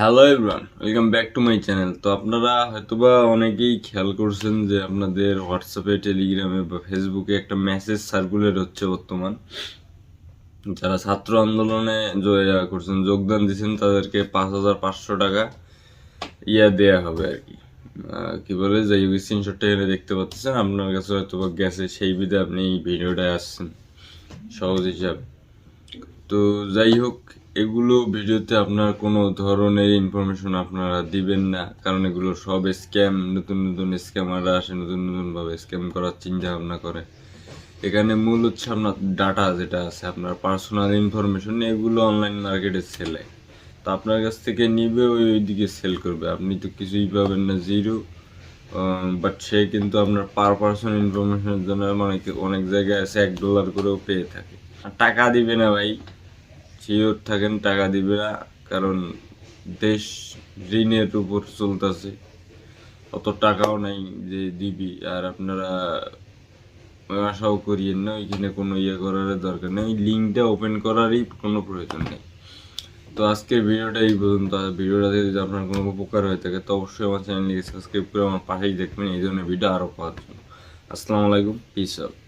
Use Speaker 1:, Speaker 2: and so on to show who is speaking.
Speaker 1: Hello everyone welcome back to my channel তো আপনারা হয়তোবা অনেকেই খেয়াল করছেন যে আপনাদের হোয়াটসঅ্যাপে টেলিগ্রামে বা ফেসবুকে একটা মেসেজ সার্কুলেট হচ্ছে বর্তমান। যারা ছাত্র আন্দোলনে করছেন, যোগদান দিয়েছেন, তাদেরকে পাঁচ হাজার পাঁচশো টাকা ইয়া দেয়া হবে আর কি। কি বলে? যে স্ক্রিনশটটা এখানে দেখতে পাচ্ছেন, আপনার কাছে হয়তো গেছে, সেই বিধে আপনি এই ভিডিওটায় আসছেন। সহজ হিসাব। তো যাই হোক, এগুলো ভিডিওতে আপনার কোনো ধরনের ইনফরমেশন আপনারা দিবেন না, কারণ এগুলো সব স্ক্যাম নতুন নতুন স্ক্যামাররা আসে, নতুন নতুনভাবে স্ক্যাম করার চিন্তা ভাবনা করে। এখানে মূল হচ্ছে আপনার ডাটা যেটা আছে, আপনার পার্সোনাল ইনফরমেশন এগুলো অনলাইন মার্কেটে সেলে তা আপনার কাছ থেকে নিবে, ওই ওইদিকে সেল করবে। আপনি তো কিছুই পাবেন না জিরো বাট সে কিন্তু আপনার পার পার্সন ইনফরমেশনের জন্য অনেক অনেক জায়গায় আছে, এক ডলার করেও পেয়ে থাকে। টাকা দিবে না ভাই। শিওর থাকেন, টাকা দিবে না, কারণ দেশ ঋণের উপর চলতেছে। অত টাকাও নাই যে দিবি, আর আপনারা আশাও করিয়েন না, ওইখানে কোনো ইয়ে করার দরকার নেই। লিঙ্কটা ওপেন করারই কোনো প্রয়োজন নেই। তো আজকের ভিডিওটা এই পর্যন্ত। ভিডিওটা যদি আপনার কোনো উপকার হয়ে থাকে, তো অবশ্যই আমার চ্যানেলটিকে সাবস্ক্রাইব করে আমার পাশেই দেখবেন। এই ধরনের ভিডিও আরও পাওয়ার জন্য। আসসালামু আলাইকুম। Piece up